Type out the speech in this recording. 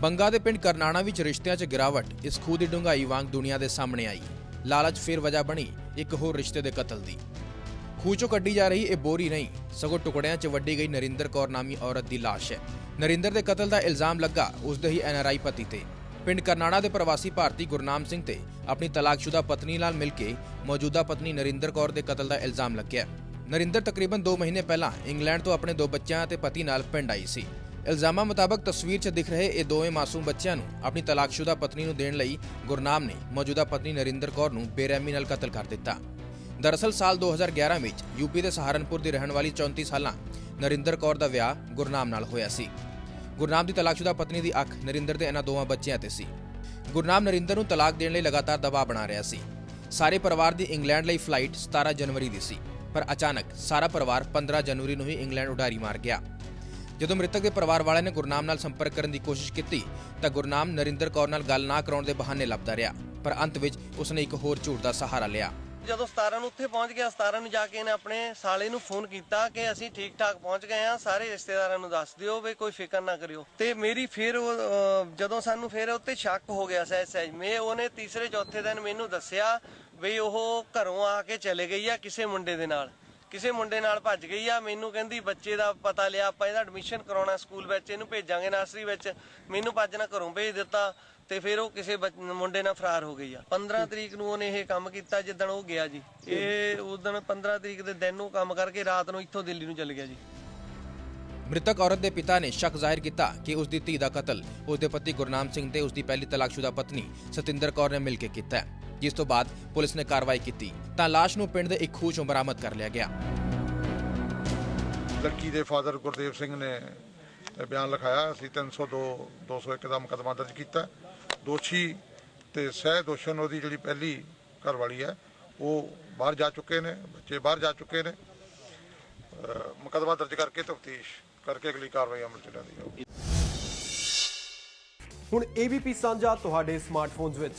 ਬੰਗਾ ਦੇ ਪਿੰਡ ਕਰਨਾਣਾ ਵਿੱਚ ਰਿਸ਼ਤਿਆਂ 'ਚ ਗਿਰਾਵਟ, ਇਸ ਖੂਹ ਦੀ ਡੂੰਘਾਈ ਵਾਂਗ ਦੁਨੀਆ ਦੇ ਸਾਹਮਣੇ ਆਈ। ਲਾਲਚ ਫਿਰ ਵਜ੍ਹਾ ਬਣੀ ਇੱਕ ਹੋਰ ਰਿਸ਼ਤੇ ਦੇ ਕਤਲ ਦੀ। ਖੂਹ 'ਚੋਂ ਕੱਢੀ ਜਾ ਰਹੀ ਇਹ ਬੋਰੀ ਨਹੀਂ, ਸਗੋਂ ਟੁਕੜਿਆਂ 'ਚ ਵੱਡੀ ਗਈ ਨਰਿੰਦਰ ਕੌਰ ਨਾਮੀ ਔਰਤ ਦੀ ਲਾਸ਼ ਹੈ। ਨਰਿੰਦਰ ਦੇ ਕਤਲ ਦਾ ਇਲਜ਼ਾਮ ਲੱਗਾ ਉਸ ਦੇ ਹੀ ਐਨਆਰਆਈ ਪਤੀ ਤੇ। ਪਿੰਡ ਕਰਨਾਣਾ ਦੇ ਪ੍ਰਵਾਸੀ ਭਾਰਤੀ ਗੁਰਨਾਮ ਸਿੰਘ ਤੇ ਆਪਣੀ ਤਲਾਕਸ਼ੁਦਾ ਪਤਨੀ ਨਾਲ ਮਿਲ ਕੇ ਮੌਜੂਦਾ ਪਤਨੀ ਨਰਿੰਦਰ ਕੌਰ ਦੇ ਕਤਲ ਦਾ ਇਲਜ਼ਾਮ ਲੱਗਿਆ। ਨਰਿੰਦਰ ਤਕਰੀਬਨ 2 ਮਹੀਨੇ ਪਹਿਲਾਂ ਇੰਗਲੈਂਡ ਤੋਂ ਆਪਣੇ ਦੋ ਬੱਚਿਆਂ ਅਤੇ ਪਤੀ ਨਾਲ ਪਿੰਡ ਆਈ ਸੀ। ਇਲਜ਼ਾਮਾਂ ਮੁਤਾਬਕ ਤਸਵੀਰ 'ਚ ਦਿਖ ਰਹੇ ਇਹ ਦੋਵੇਂ ਮਾਸੂਮ ਬੱਚਿਆਂ ਨੂੰ ਆਪਣੀ ਤਲਾਕਸ਼ੁਦਾ ਪਤਨੀ ਨੂੰ ਦੇਣ ਲਈ ਗੁਰਨਾਮ ਨੇ ਮੌਜੂਦਾ ਪਤਨੀ ਨਰਿੰਦਰ ਕੌਰ ਨੂੰ ਬੇਰਹਿਮੀ ਨਾਲ ਕਤਲ ਕਰ ਦਿੱਤਾ। ਦਰਅਸਲ ਸਾਲ 2011 ਵਿੱਚ ਯੂਪੀ ਦੇ ਸਹਾਰਨਪੁਰ ਦੀ ਰਹਿਣ ਵਾਲੀ 34 ਸਾਲਾਂ ਨਰਿੰਦਰ ਕੌਰ ਦਾ ਵਿਆਹ ਗੁਰਨਾਮ ਨਾਲ ਹੋਇਆ ਸੀ। ਗੁਰਨਾਮ ਦੀ ਤਲਾਕਸ਼ੁਦਾ ਪਤਨੀ ਦੀ ਅੱਖ ਨਰਿੰਦਰ ਦੇ ਇਹਨਾਂ ਦੋਵਾਂ ਬੱਚਿਆਂ ਤੇ ਸੀ। ਗੁਰਨਾਮ ਨਰਿੰਦਰ ਨੂੰ ਤਲਾਕ ਦੇਣ ਲਈ ਲਗਾਤਾਰ ਦਬਾਅ ਬਣਾ ਰਿਹਾ ਸੀ। ਸਾਰੇ ਪਰਿਵਾਰ ਦੀ ਇੰਗਲੈਂਡ ਲਈ ਫਲਾਈਟ 17 ਜਨਵਰੀ ਦੀ ਸੀ, ਪਰ ਅਚਾਨਕ ਸਾਰਾ ਪਰਿਵਾਰ 15 ਜਨਵਰੀ ਨੂੰ ਹੀ ਇੰਗਲੈਂਡ ਉਡਾਰੀ ਮਾਰ ਗਿਆ। ਜਦੋਂ ਮ੍ਰਿਤਕ ਦੇ ਪਰਿਵਾਰ ਵਾਲਿਆਂ ਨੇ ਗੁਰਨਾਮ ਨਾਲ ਸੰਪਰਕ ਕਰਨ ਦੀ ਕੋਸ਼ਿਸ਼ ਕੀਤੀ ਤਾਂ ਗੁਰਨਾਮ ਨਰਿੰਦਰ ਕੌਰ ਨਾਲ ਗੱਲ ਨਾ ਕਰਾਉਣ ਦੇ ਬਹਾਨੇ ਲੱਭਦਾ ਰਿਹਾ ਪਰ ਅੰਤ ਵਿੱਚ ਉਸਨੇ ਇੱਕ ਹੋਰ ਝੂਠ ਦਾ ਸਹਾਰਾ ਲਿਆ। ਜਦੋਂ 17 ਨੂੰ ਉੱਥੇ ਪਹੁੰਚ ਗਿਆ 17 ਨੂੰ ਜਾ ਕੇ ਇਹਨੇ ਆਪਣੇ ਸਾਲੇ ਨੂੰ ਫੋਨ ਕੀਤਾ ਕਿ ਅਸੀਂ ਠੀਕ ਠਾਕ ਪਹੁੰਚ ਗਏ ਆ ਸਾਰੇ ਰਿਸ਼ਤੇਦਾਰਾਂ ਨੂੰ ਦੱਸ ਦਿਓ ਵੀ ਕੋਈ ਫਿਕਰ ਨਾ ਕਰਿਓ। ਤੇ ਮੇਰੀ ਫਿਰ ਉਹ, ਜਦੋਂ ਸਾਨੂੰ ਫਿਰ ਉੱਤੇ ਸ਼ੱਕ ਹੋ ਗਿਆ ਸਹਿਜ ਸਹਿਜ ਮੈਂ ਉਹਨੇ ਤੀਸਰੇ ਚੌਥੇ ਦਿਨ ਮੈਨੂੰ ਦੱਸਿਆ ਵੀ ਉਹ ਘਰੋਂ ਆ ਕੇ ਚਲੇ ਗਈ ਆ ਕਿਸੇ ਮੁੰਡੇ ਦੇ ਨਾਲ। ਕਿਸੇ ਮੁੰਡੇ ਨਾਲ ਭੱਜ ਗਈ ਆ ਮੈਨੂੰ ਕਹਿੰਦੀ ਬੱਚੇ ਦਾ ਪਤਾ ਲਿਆ ਆਪਾਂ ਇਹਦਾ ਐਡਮਿਸ਼ਨ ਕਰਾਉਣਾ ਸਕੂਲ ਵਿੱਚ ਇਹਨੂੰ ਭੇਜਾਂਗੇ ਨਰਸਰੀ ਵਿੱਚ। ਮੈਨੂੰ ਭੱਜ ਨਾ ਘਰੋਂ ਭੇਜ ਦਿੱਤਾ ਤੇ ਫਿਰ ਉਹ ਕਿਸੇ ਮੁੰਡੇ ਨਾਲ ਫਰਾਰ ਹੋ ਗਈ ਆ। 15 ਤਰੀਕ ਨੂੰ ਉਹਨੇ ਇਹ ਕੰਮ ਕੀਤਾ ਜਿੱਦਣ ਉਹ ਗਿਆ ਜੀ। ਇਹ ਉਸ ਦਿਨ 15 ਤਰੀਕ ਦੇ ਦਿਨ ਨੂੰ ਕੰਮ ਕਰਕੇ ਰਾਤ ਨੂੰ ਇੱਥੋਂ ਦਿੱਲੀ ਨੂੰ ਚੱਲ ਗਿਆ ਜੀ। ਮ੍ਰਿਤਕ ਔਰਤ ਦੇ ਪਿਤਾ ਨੇ ਸ਼ੱਕ ਜ਼ਾਹਿਰ ਕੀਤਾ ਕਿ ਉਸ ਦੀ ਧੀ ਦਾ ਕਤਲ ਉਸ ਦੇ ਪਤੀ ਗੁਰਨਾਮ ਸਿੰਘ ਤੇ ਉਸ ਦੀ ਪਹਿਲੀ ਤਲਾਕਸ਼ੁਦਾ ਪਤਨੀ ਸਤਿੰਦਰ ਕੌਰ ਨੇ ਮਿਲ ਕੇ ਕੀਤਾ ਹੈ, ਜਿਸ ਤੋਂ ਬਾਅਦ ਪੁਲਿਸ ਨੇ ਕਾਰਵਾਈ ਕੀਤੀ ਤਾਂ ਲਾਸ਼ ਨੂੰ ਪਿੰਡ ਦੇ ਇੱਕ ਖੂਹ 'ਚੋਂ ਬਰਾਮਦ ਕਰ ਲਿਆ ਗਿਆ। ਲੜਕੀ ਦੇ ਫਾਦਰ ਗੁਰਦੇਵ ਸਿੰਘ ਨੇ ਬਿਆਨ ਲਿਖਾਇਆ ਅਸੀਂ 302 201 ਦਾ ਮੁਕੱਦਮਾ ਦਰਜ ਕੀਤਾ। ਦੋਸ਼ੀ ਤੇ ਸਹਿ ਦੋਸ਼ਣ ਉਹਦੀ ਜਿਹੜੀ ਪਹਿਲੀ ਘਰਵਾਲੀ ਹੈ ਉਹ ਬਾਹਰ ਜਾ ਚੁੱਕੇ ਨੇ ਬੱਚੇ ਬਾਹਰ ਜਾ ਚੁੱਕੇ ਨੇ। ਮੁਕੱਦਮਾ ਦਰਜ ਕਰਕੇ ਤਫਤੀਸ਼ ਕਰਕੇ ਅਗਲੀ ਕਾਰਵਾਈ ਅਮਲ ਚ ਲਿਆਂਦੀ ਜਾਊਗੀ। ਹੁਣ ABP ਸਾਂਝਾ ਤੁਹਾਡੇ ਸਮਾਰਟਫੋਨਸ ਵਿੱਚ।